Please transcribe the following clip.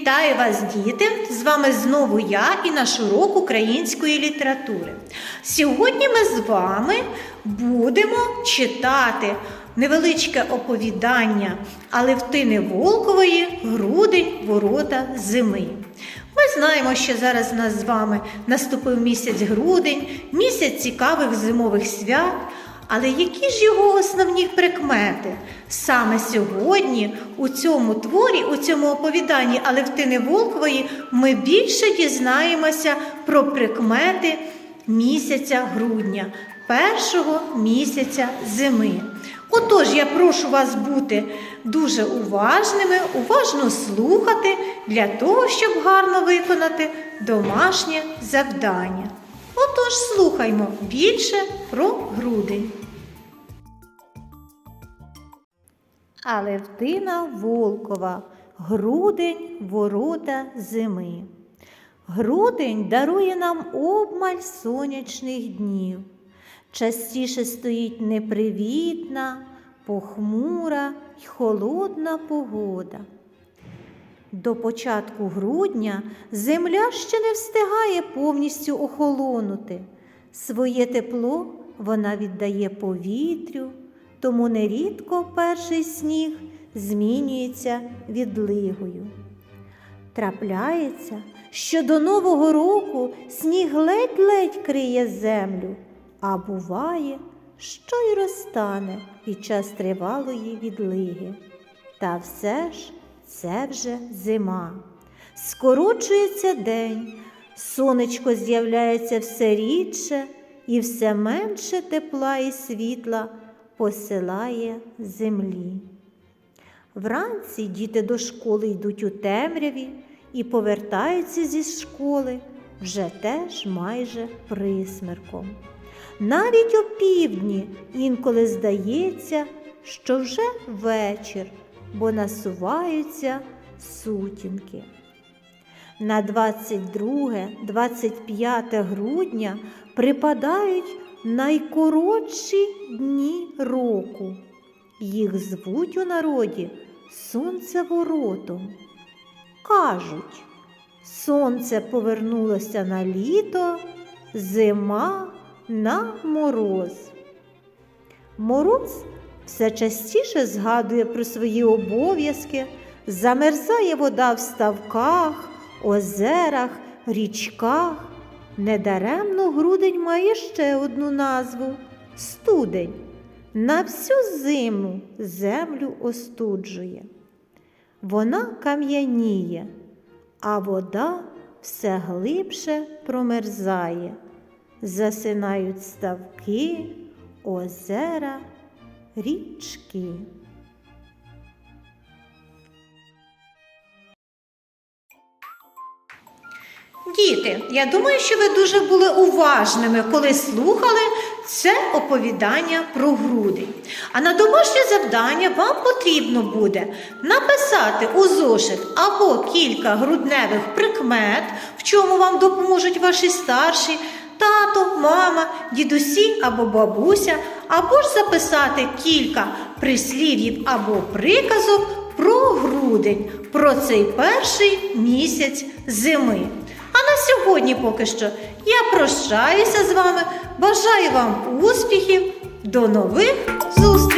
Вітаю вас, діти! З вами знову я і наш урок української літератури. Сьогодні ми з вами будемо читати невеличке оповідання Алевтини Волкової Грудень ворота зими. Ми знаємо, що зараз нас з вами наступив місяць грудень, місяць цікавих зимових свят. Але які ж його основні прикмети? Саме сьогодні у цьому творі, у цьому оповіданні Алевтини Волкової ми більше дізнаємося про прикмети місяця грудня, першого місяця зими. Отож, я прошу вас бути дуже уважними, уважно слухати для того, щоб гарно виконати домашнє завдання. Отож, слухаймо більше про грудень. Алевтина Волкова. Грудень ворота зими. Грудень дарує нам обмаль сонячних днів. Частіше стоїть непривітна, похмура й холодна погода. До початку грудня земля ще не встигає повністю охолонути. Своє тепло вона віддає повітрю, тому нерідко перший сніг змінюється відлигою. Трапляється, що до Нового року сніг ледь-ледь криє землю, а буває, що й розтане під час тривалої відлиги. Та все ж це вже зима. Скорочується день, сонечко з'являється все рідше і все менше тепла і світла посилає землі. Вранці діти до школи йдуть у темряві і повертаються зі школи вже теж майже присмерком. Навіть опівдні інколи здається, що вже вечір, бо насуваються сутінки. На 22-25 грудня припадають найкоротші дні року. Їх звуть у народі сонцеворотом. Кажуть, сонце повернулося на літо, зима на мороз. Мороз все частіше згадує про свої обов'язки, замерзає вода в ставках, озерах, річках. Недаремно грудень має ще одну назву студень. На всю зиму землю остуджує. Вона кам'яніє, а вода все глибше промерзає. Засинають ставки, озера, річки. Діти, я думаю, що ви дуже були уважними, коли слухали це оповідання про грудень. А на домашнє завдання вам потрібно буде написати у зошит або кілька грудневих прикмет, в чому вам допоможуть ваші старші, тато, мама, дідусі або бабуся, або ж записати кілька прислів'їв або приказок про грудень, про цей перший місяць зими. А на сьогодні поки що я прощаюся з вами. Бажаю вам успіхів. До нових зустрічей!